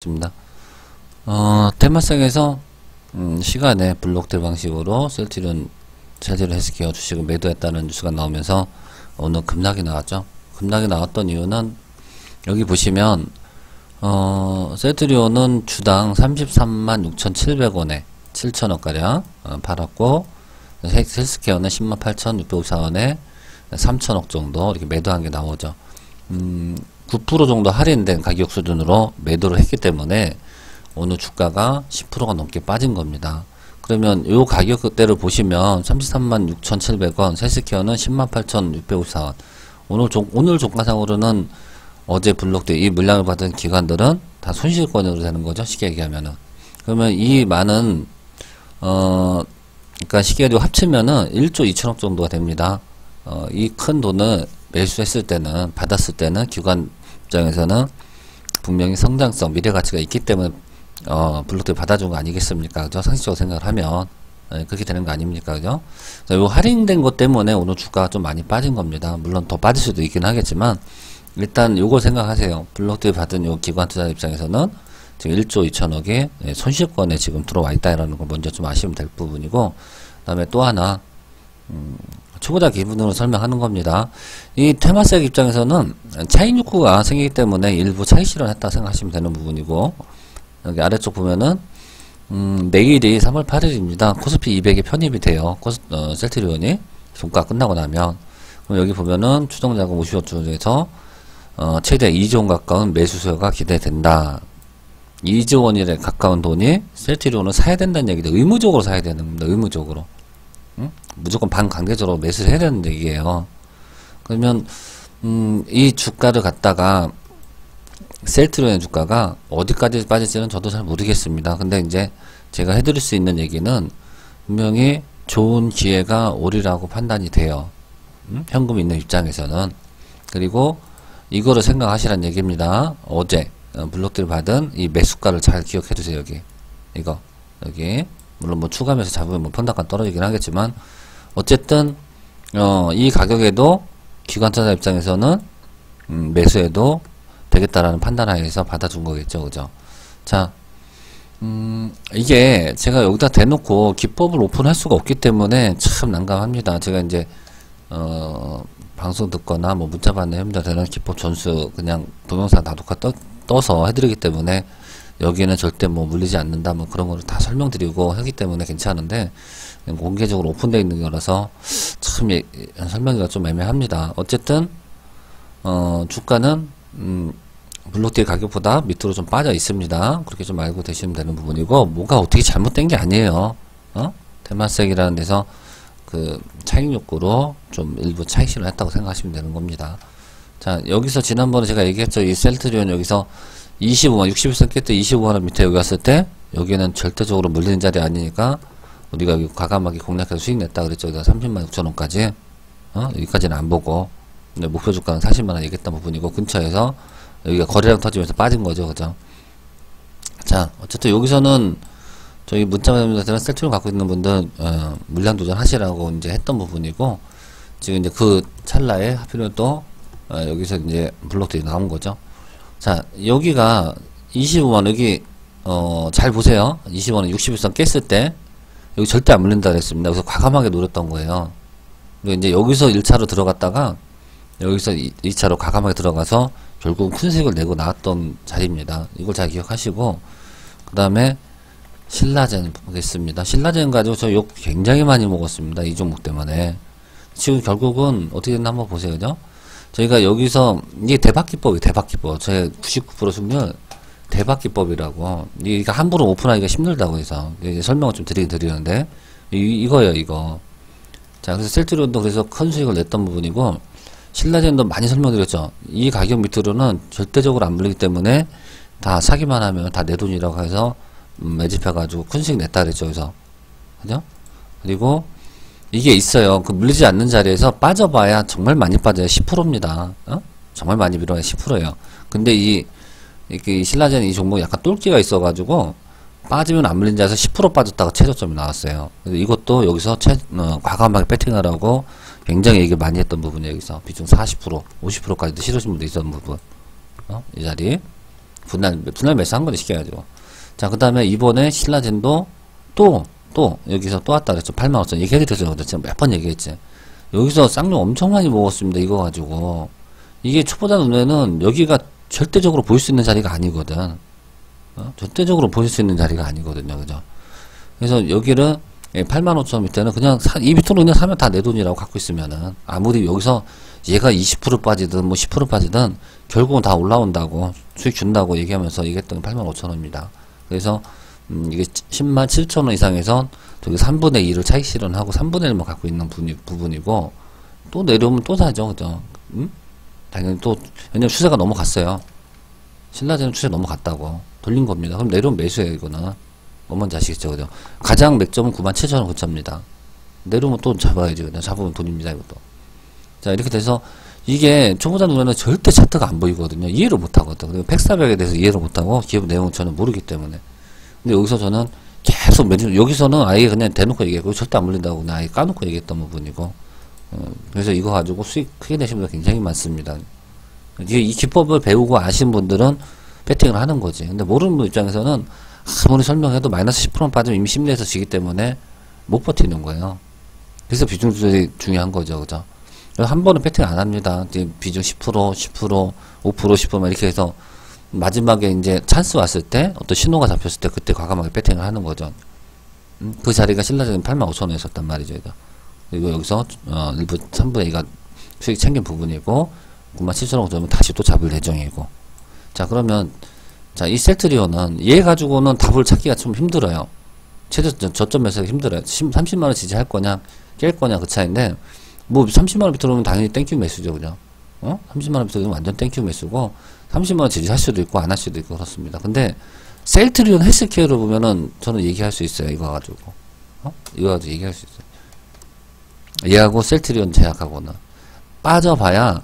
있습니다. 어, 테마상에서 음, 시간에 블록들 방식으로 셀트리온 셀트리온 헬스케어 주식을 매도했다는 뉴스가 나오면서 오늘 급락이 나왔죠. 급락이 나왔던 이유는 여기 보시면 어, 셀트리온은 주당 33만 6,700원에 7천원 가량 어, 팔았고 헬스케어는 10만 8,654원에 3천억 정도 이렇게 매도한 게 나오죠. 음, 9% 정도 할인된 가격 수준으로 매도를 했기 때문에 오늘 주가가 10%가 넘게 빠진 겁니다. 그러면 요 가격대를 보시면 33만 6,700원, 셀스케어는 10만 8,654원. 오늘 종, 오늘 종가상으로는 어제 블록돼 이 물량을 받은 기관들은 다 손실권으로 되는 거죠. 쉽게 얘기하면은. 그러면 이 많은 어 그러니까 쉽게 얘기하고 합치면은 1조 2천억 정도가 됩니다. 어, 이 큰 돈을 매수했을 때는 받았을 때는 기관 입장에서는 분명히 성장성 미래 가치가 있기 때문에 어, 블록들 받아준 거 아니겠습니까? 그죠? 상식적으로 생각을 하면 네, 그렇게 되는 거 아닙니까? 그죠? 요 할인된 것 때문에 오늘 주가가 좀 많이 빠진 겁니다. 물론 더 빠질 수도 있긴 하겠지만 일단 요거 생각하세요. 블록들 받은 요 기관 투자 입장에서는 지금 1조 2천억의 예, 손실권에 지금 들어와 있다라는 걸 먼저 좀 아시면 될 부분이고 그다음에 또 하나 음, 초보자 기분으로 설명하는 겁니다. 이 테마색 입장에서는 차익 욕구가 생기기 때문에 일부 차익 실현했다 생각하시면 되는 부분이고 여기 아래쪽 보면은 음, 내일이 3월 8일입니다. 코스피 200에 편입이 돼요. 코스, 어, 셀트리온이 종가 끝나고 나면 그럼 여기 보면은 추정자금 50억 중에서 어, 최대 2조 원 가까운 매수 수요가 기대된다. 2조 원에 가까운 돈이 셀트리온을 사야 된다는 얘기죠. 의무적으로 사야 되는 겁니다. 의무적으로. 응? 무조건 반강제적으로 매수를 해야 되는 얘기예요. 그러면 음, 이 주가를 갖다가 셀트리온의 주가가 어디까지 빠질지는 저도 잘 모르겠습니다. 근데 이제 제가 해드릴 수 있는 얘기는 분명히 좋은 기회가 오리라고 판단이 돼요. 음? 현금 있는 입장에서는. 그리고 이거를 생각하시란 얘기입니다. 어제 어, 블록들을 받은 이 매수가를 잘 기억해 두세요. 여기 이거 여기 물론 뭐 추가하면서 잡으면 뭐 평단가 떨어지긴 하겠지만 어쨌든 어, 이 가격에도 기관차자 입장에서는 음, 매수해도 되겠다라는 판단하에서 받아준 거겠죠, 그죠? 자, 음, 이게 제가 여기다 대놓고 기법을 오픈할 수가 없기 때문에 참 난감합니다. 제가 이제 어, 방송 듣거나 뭐 문자 받는 힘들 되는 기법 전수 그냥 동영상 다독화 떠, 떠서 해드리기 때문에 여기에는 절대 뭐 물리지 않는다 뭐 그런 거를 다 설명드리고 하기 때문에 괜찮은데 공개적으로 오픈되어 있는 거라서 참 예, 설명하기가 좀 애매합니다. 어쨌든 어, 주가는 음, 블록딜 가격보다 밑으로 좀 빠져 있습니다. 그렇게 좀 알고 되시면 되는 부분이고 뭐가 어떻게 잘못된 게 아니에요. 어? 테마색이라는 데서 그 차익 욕구로 좀 일부 차익 실현 했다고 생각하시면 되는 겁니다. 자 여기서 지난번에 제가 얘기했죠. 이 셀트리온 여기서 25만 61선 깼때 25만원 밑에 여기 왔을 때 여기는 절대적으로 물리는 자리 아니니까 우리가 여기 과감하게 공략해서 수익 냈다 그랬죠. 여기가 30만 6천원까지 어? 여기까지는 안 보고 근데 목표 주가는 40만원 얘기했던 부분이고 근처에서 여기가 거래량 터지면서 빠진 거죠. 그죠? 자 어쨌든 여기서는 저희 문자마들은 셀트리온 갖고 있는 분들 어, 물량 도전 하시라고 이제 했던 부분이고 지금 이제 그 찰나에 하필이면 또 어, 여기서 이제 블록들이 나온 거죠. 자 여기가 25만 여기 어, 잘 보세요. 25만 61선 깼을 때 여기 절대 안 물린다 그랬습니다. 그래서 과감하게 노렸던 거예요. 그리고 이제 여기서 1차로 들어갔다가 여기서 2, 차로 과감하게 들어가서 결국 큰 수익을 내고 나왔던 자리입니다. 이걸 잘 기억하시고 그 다음에 신라젠 보겠습니다. 신라젠 가지고 저 욕 굉장히 많이 먹었습니다. 이 종목 때문에. 지금 결국은 어떻게 됐나 한번 보세요. 그죠? 저희가 여기서 이게 대박기법이 대박기법. 저희 99% 승률 대박기법이라고. 이게 함부로 오픈하기가 힘들다고 해서 이제 설명을 좀 드리긴 드리는데 이, 이거예요, 이거. 자, 그래서 셀트리온도 그래서 큰 수익을 냈던 부분이고 신라젠도 많이 설명드렸죠. 이 가격 밑으로는 절대적으로 안 물리기 때문에 다 사기만 하면 다 내 돈이라고 해서 음, 매집해가지고 큰 수익 냈다 그랬죠. 그래서 그죠? 그리고 이게 있어요. 그 물리지 않는 자리에서 빠져봐야 정말 많이 빠져요. 10%입니다. 어? 정말 많이 밀어야 10%예요. 근데 이, 이 신라젠 이 종목 약간 똘끼가 있어가지고 빠지면 안 물린 자리에서 10% 빠졌다가 최저점이 나왔어요. 이것도 여기서 최, 어, 과감하게 배팅하라고 굉장히 얘기 많이 했던 부분이 여기서 비중 40% 50%까지도 실으신 분도 있었던 부분 어? 이 자리 분할, 분할 매수한 거죠, 쉽게 가지고. 자, 그 다음에 이번에 신라젠도 또, 또, 여기서 또 왔다 그랬죠. 8만 5천. 얘기해드렸죠. 제가 몇번 얘기했지. 여기서 쌍용 엄청 많이 먹었습니다. 이거 가지고. 이게 초보자 눈에는 여기가 절대적으로 보일 수 있는 자리가 아니거든. 어? 절대적으로 보일 수 있는 자리가 아니거든요. 그죠? 그래서 여기를 8만 5천 밑에는 그냥 사, 이 밑으로 그냥 사면 다 내 돈이라고 갖고 있으면은 아무리 여기서 얘가 20% 빠지든 뭐 10% 빠지든 결국은 다 올라온다고 수익 준다고 얘기하면서 얘기했던 게 8만 5천 원입니다. 그래서 음, 이게 10만 7천 원 이상에선 저기 3분의 2를 차익 실현하고 3분의 1만 갖고 있는 분이, 부분이고 또 내려오면 또 사죠. 그죠? 음? 당연히 또 왜냐면 추세가 넘어갔어요. 신라제는 추세 넘어갔다고 돌린 겁니다. 그럼 내려오면 매수해요 이거는. 뭐 뭔지 아시겠죠, 그죠? 가장 맥점은 9만 7천 원 고차입니다. 내려오면 또 잡아야지, 그냥 잡으면 돈입니다, 이것도. 자, 이렇게 돼서 이게 초보자 눈에는 절대 차트가 안 보이거든요. 이해를 못 하거든. 그리고 팩사백에 대해서 이해를 못 하고 기업 내용을 저는 모르기 때문에. 근데 여기서 저는 계속 몇, 여기서는 아예 그냥 대놓고 얘기했고 절대 안 물린다고 그냥 아예 까놓고 얘기했던 부분이고. 어, 그래서 이거 가지고 수익 크게 내신 분들 굉장히 많습니다. 이게 이 기법을 배우고 아신 분들은 배팅을 하는 거지. 근데 모르는 분 입장에서는 아무리 설명해도 마이너스 10% 빠지면 이미 심리에서 지기 때문에 못 버티는 거예요. 그래서 비중 조절이 중요한 거죠. 그죠? 한 번은 배팅 안 합니다. 비중 10%, 10%, 5%, 10%만 이렇게 해서 마지막에 이제 찬스 왔을 때 어떤 신호가 잡혔을 때 그때 과감하게 배팅을 하는 거죠. 음? 그 자리가 신라적인 8만 5천 원에 있었단 말이죠. 그리고 여기서 어, 일부 3분의 2가 수익 챙긴 부분이고 9만 7천 원 정도면 다시 또 잡을 예정이고 자 그러면 자, 이 셀트리온은 얘 가지고는 답을 찾기가 좀 힘들어요. 최저 저점에서 힘들어요. 30만 원 지지할 거냐, 깰 거냐 그 차인데, 뭐 30만 원 밑으로 오면 당연히 땡큐 매수죠, 그죠? 어? 30만 원 밑으로 오면 완전 땡큐 매수고, 30만원 지지할 수도 있고, 안 할 수도 있고, 그렇습니다. 근데, 셀트리온 헬스케어를 보면은, 저는 얘기할 수 있어요, 이거 가지고. 어? 이거 가지고 얘기할 수 있어요. 얘하고 셀트리온 제약하고는. 빠져봐야,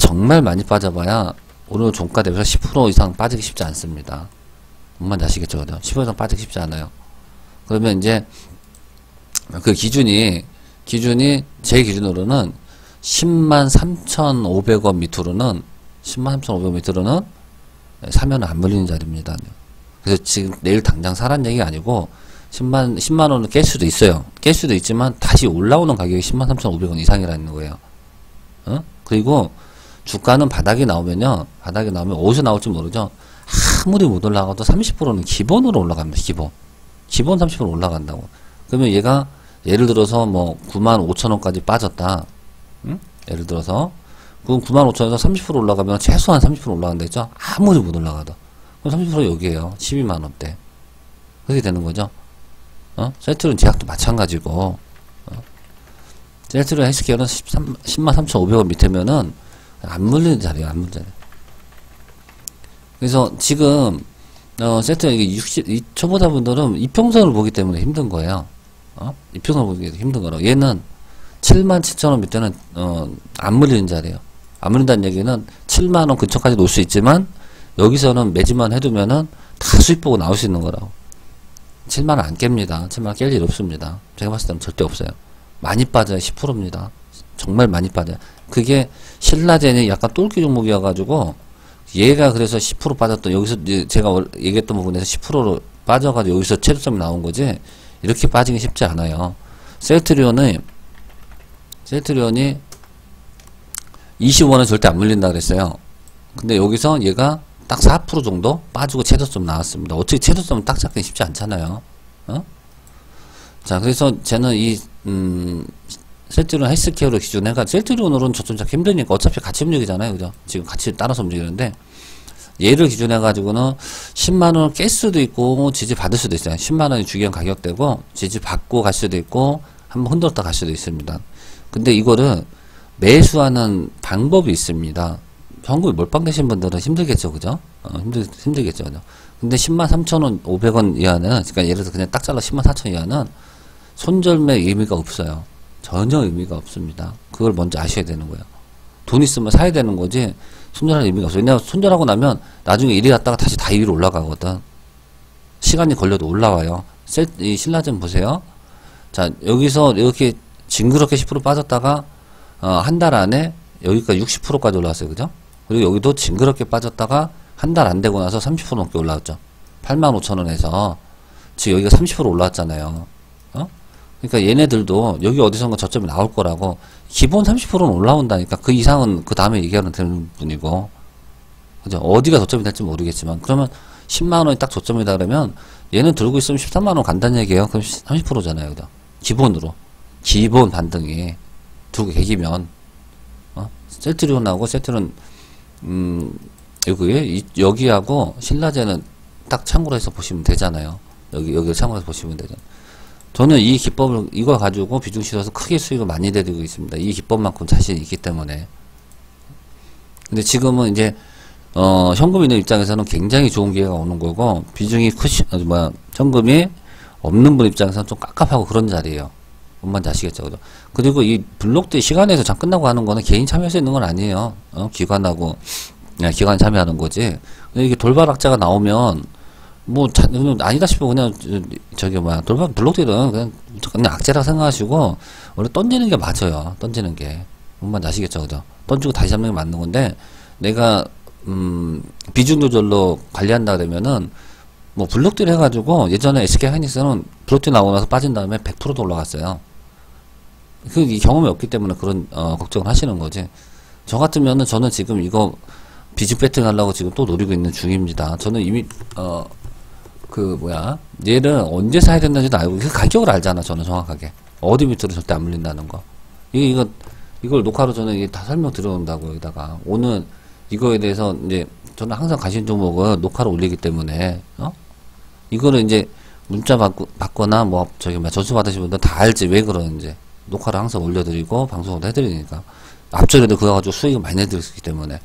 정말 많이 빠져봐야, 오늘 종가 대비해서 10% 이상 빠지기 쉽지 않습니다. 뭔말 아시겠죠? 10% 이상 빠지기 쉽지 않아요. 그러면 이제 그 기준이 기준이 제 기준으로는 10만 3,500원 밑으로는 10만 3,500원 밑으로는 사면 안 물리는 자리입니다. 그래서 지금 내일 당장 사란 얘기가 아니고 10만 10만 원을 깰 수도 있어요. 깰 수도 있지만 다시 올라오는 가격이 10만 3,500원 이상이라는 거예요. 어? 그리고 주가는 바닥이 나오면요. 바닥이 나오면 어디서 나올지 모르죠. 아무리 못 올라가도 30%는 기본으로 올라갑니다. 기본. 기본 30% 올라간다고. 그러면 얘가 예를 들어서 뭐 9만 5천 원까지 빠졌다. 응? 예를 들어서 그럼 9만 5천 원에서 30% 올라가면 최소한 30% 올라간다 했죠? 아무리 못 올라가도. 그럼 30% 여기에요. 12만 원대. 그렇게 되는 거죠. 어? 세트론 제약도 마찬가지고. 어? 세트론 헬스케어는 13, 10만 3,500원 밑에면은 안 물리는 자리에요, 안 물리는 자리. 그래서 지금, 어, 세트 이게 60, 이 초보자 분들은 이평선을 보기 때문에 힘든 거예요. 어? 이평선을 보기 힘든 거라. 얘는 7만 7천원 밑에는, 어, 안 물리는 자리에요. 안 물린다는 얘기는 7만원 근처까지 놓을 수 있지만, 여기서는 매집만 해두면은 다 수익 보고 나올 수 있는 거라고. 7만원 안 깹니다. 7만원 깰 일 없습니다. 제가 봤을 때는 절대 없어요. 많이 빠져요. 10%입니다. 정말 많이 빠져요. 그게 신라젠이 약간 똘끼 종목이어가지고 얘가 그래서 10% 빠졌던 여기서 제가 얘기했던 부분에서 10%로 빠져가지고 여기서 최저점이 나온 거지 이렇게 빠지기 쉽지 않아요. 셀트리온은 셀트리온이 20원은 절대 안 물린다 그랬어요. 근데 여기서 얘가 딱 4% 정도 빠지고 최저점 나왔습니다. 어떻게 최저점을 딱 잡기 쉽지 않잖아요. 어? 자, 그래서 저는 이, 음, 셀트리온 헬스케어로 기준해가 셀트리온으로는 저점 잡기 힘드니까 어차피 같이 움직이잖아요. 그죠? 지금 같이 따라서 움직이는데 얘를 기준해 가지고는 10만 원을 깰 수도 있고 지지 받을 수도 있어요. 10만 원이 주기한 가격대고 지지 받고 갈 수도 있고 한번 흔들었다 갈 수도 있습니다. 근데 이거를 매수하는 방법이 있습니다. 현금이 몰빵 되신 분들은 힘들겠죠, 그죠? 어, 힘들, 힘들겠죠, 그죠? 근데 10만 3천 원, 500원 이하는, 그러니까 예를 들어서 그냥 딱 잘라 10만 4천 원 이하는 손절매 의미가 없어요. 전혀 의미가 없습니다. 그걸 먼저 아셔야 되는 거예요. 돈 있으면 사야 되는 거지 손절할 의미가 없어요. 왜냐하면 손절하고 나면 나중에 이리 갔다가 다시 다 위로 올라가거든. 시간이 걸려도 올라와요. 셀, 이 신라젠 보세요. 자, 여기서 이렇게 징그럽게 10% 빠졌다가 어, 한 달 안에 여기까지 60%까지 올라왔어요. 그죠? 그리고 여기도 징그럽게 빠졌다가 한 달 안 되고 나서 30% 넘게 올라왔죠. 85,000원에서 지금 여기가 30% 올라왔잖아요. 어? 그러니까 얘네들도 여기 어디선가 저점이 나올 거라고 기본 30%는 올라온다니까 그 이상은 그 다음에 얘기하는 되는 분이고 그죠? 어디가 저점이 될지 모르겠지만 그러면 10만 원이 딱 저점이다 그러면 얘는 들고 있으면 13만 원 간다는 얘기예요. 그럼 30%잖아요. 그죠? 기본으로 기본 반등이 두개 계기면 어? 셀트리온하고 셀트리온 음 여기 이- 여기하고 신라제는 딱 참고로 해서 보시면 되잖아요. 여기 여기 참고해서 보시면 되죠. 저는 이 기법을 이거 가지고 비중 실어서 크게 수익을 많이 내리고 있습니다. 이 기법만큼 자신이 있기 때문에. 근데 지금은 이제 어 현금 있는 입장에서는 굉장히 좋은 기회가 오는 거고 비중이 크시 어, 뭐야 현금이 없는 분 입장에서는 좀 깝깝하고 그런 자리예요. 뭔 말인지 아시겠죠, 그죠? 그리고 이 블록들 시간에서 장 끝나고 하는 거는 개인 참여할 수 있는 건 아니에요. 어? 기관하고 그냥 기관 참여하는 거지. 근데 이게 돌발악자가 나오면 뭐 자, 아니다 싶어 그냥 저- 저기 뭐야 돌발 블록들은 그냥 그냥 악재라 생각하시고 원래 던지는 게 맞아요. 던지는 게. 뭔 말인지 아시겠죠, 그죠? 던지고 다시 잡는 게 맞는 건데 내가 음 비중 조절로 관리한다 그러면은 뭐 블록들 해가지고 예전에 SK 하이닉스는 블록들 나오고 나서 빠진 다음에 100%도 올라갔어요. 그이 경험이 없기 때문에 그런 어, 걱정을 하시는 거지. 저 같으면은 저는 지금 이거 비즈 배팅 하려고 지금 또 노리고 있는 중입니다. 저는 이미 어 그 뭐야 얘를 언제 사야 된다는지도 알고 그 가격을 알잖아. 저는 정확하게 어디 밑으로 절대 안 물린다는 거. 이거 이거 이걸 녹화로 저는 이게 다 설명 드려온다고 여기다가 오늘 이거에 대해서 이제 저는 항상 가신 종목을 녹화로 올리기 때문에 어 이거를 이제 문자 받고, 받거나 뭐 저기 뭐 전수 받으신 분들 다 알지 왜 그러는지 녹화를 항상 올려드리고 방송을 해드리니까. 앞전에도 그거 가지고 수익을 많이 내드렸기 때문에.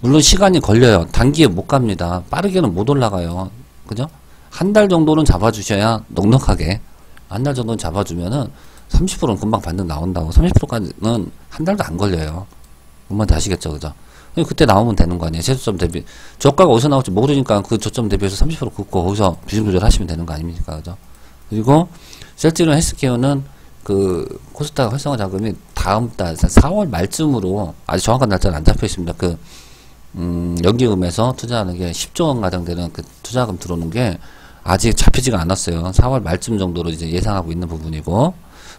물론 시간이 걸려요. 단기에 못 갑니다. 빠르게는 못 올라가요. 그죠? 한 달 정도는 잡아주셔야 넉넉하게 한 달 정도는 잡아주면은 30%는 금방 반등 나온다고. 30%까지는 한 달도 안 걸려요. 뭔 말인지 아시겠죠? 그죠? 그때 나오면 되는 거 아니에요? 최저점 대비. 저가가 어디서 나올지 모르니까 그 저점 대비해서 30% 긋고 거기서 비중 조절하시면 되는 거 아닙니까? 그죠? 그리고 셀트리온 헬스케어는 그 코스닥 활성화 자금이 다음 달 4월 말쯤으로 아직 정확한 날짜는 안 잡혀 있습니다. 그 음, 연기금에서 투자하는 게 10조 원 가량 되는 그 투자금 들어오는 게 아직 잡히지가 않았어요. 4월 말쯤 정도로 이제 예상하고 있는 부분이고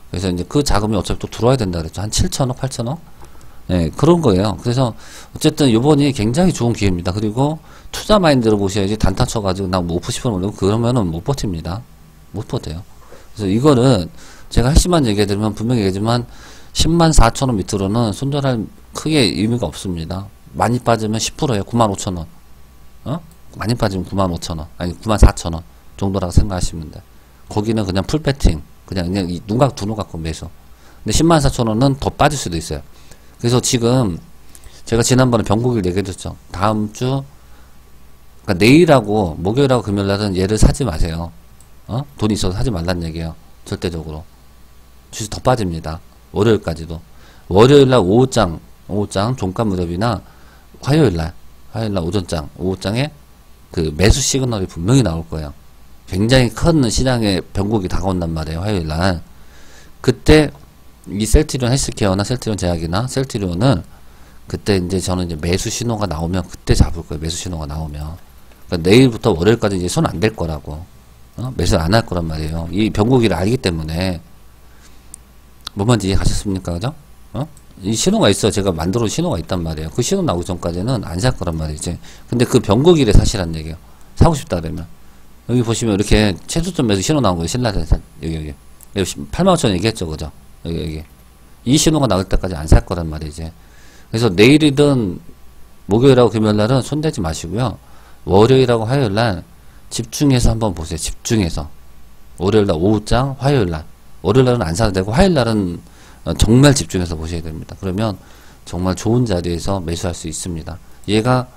그래서 이제 그 자금이 어차피 또 들어와야 된다 그랬죠. 한 7천억, 8천억. 예, 그런 거예요. 그래서 어쨌든 요번이 굉장히 좋은 기회입니다. 그리고 투자 마인드로 보셔야지 단타 쳐가지고 나뭐 50% 올리고 그러면은 못 버팁니다. 못 버텨요. 그래서 이거는 제가 핵심만 얘기해드리면 분명히 얘기하지만 10만 4천 원 밑으로는 손절할 크게 의미가 없습니다. 많이 빠지면 10%예요. 9만 5천 원. 어? 많이 빠지면 9만 5천 원. 아니 9만 4천 원 정도라고 생각하시면 돼. 거기는 그냥 풀 배팅. 그냥 그냥 이 눈각 두눈 갖고 매수. 근데 10만 4천 원은 더 빠질 수도 있어요. 그래서 지금 제가 지난번에 병국일 얘기해줬죠. 다음 주 그러니까 내일하고 목요일하고 금요일날은 얘를 사지 마세요. 어? 돈이 있어서 사지 말란 얘기예요. 절대적으로. 주식 더 빠집니다. 월요일까지도. 월요일날 오후장, 오후장 종가 무렵이나 화요일날, 화요일날 오전장, 오후장에 그 매수 시그널이 분명히 나올 거예요. 굉장히 큰 시장의 변곡이 다가온단 말이에요. 화요일날. 그때 이 셀트리온 헬스케어나 셀트리온 제약이나 셀트리온은 그때 이제 저는 이제 매수 신호가 나오면 그때 잡을 거예요. 매수 신호가 나오면. 그러니까 내일부터 월요일까지 이제 손 안 댈 거라고. 어? 매수를 안할 거란 말이에요. 이 변곡이를 알기 때문에. 뭔 말인지 이해가셨습니까? 그죠? 어? 이 신호가 있어. 제가 만들어 온 신호가 있단 말이에요. 그 신호 나오기 전까지는 안 살 거란 말이지. 근데 그 변곡일에 사시란 얘기예요. 사고 싶다 그러면. 여기 보시면 이렇게 매수 신호 나온 거예요. 신라젠산. 여기, 여기. 여기 85,000원 얘기했죠. 그죠? 여기, 여기. 이 신호가 나올 때까지 안 살 거란 말이지. 그래서 내일이든 목요일하고 금요일날은 손대지 마시고요. 월요일하고 화요일날 집중해서 한번 보세요. 집중해서. 월요일날 오후장, 화요일날. 월요일날은 안 사도 되고 화요일날은 어, 정말 집중해서 보셔야 됩니다. 그러면 정말 좋은 자리에서 매수할 수 있습니다. 얘가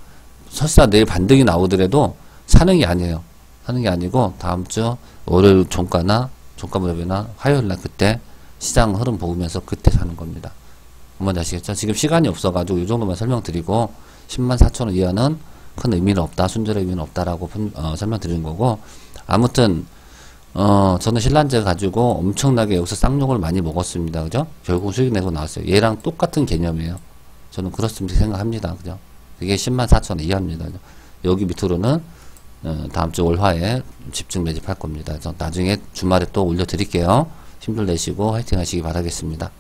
설사 내일 반등이 나오더라도 사는 게 아니에요. 사는 게 아니고 다음 주 월요일 종가나 종가 무렵이나 화요일날 그때 시장 흐름 보면서 그때 사는 겁니다. 뭔지 아시겠죠? 지금 시간이 없어가지고 이 정도만 설명드리고 10만 4천 원 이하는 큰 의미는 없다, 순절의 의미는 없다라고 분- 어, 설명드리는 거고 아무튼 어 저는 신란제 가지고 엄청나게 여기서 쌍욕을 많이 먹었습니다, 그죠? 결국 수익 내고 나왔어요. 얘랑 똑같은 개념이에요. 저는 그렇습니다 생각합니다, 그죠? 이게 10만 4천 원 이하입니다. 그죠? 여기 밑으로는 어, 다음 주 월화에 집중 매집할 겁니다. 나중에 주말에 또 올려드릴게요. 힘들 내시고 화이팅 하시기 바라겠습니다.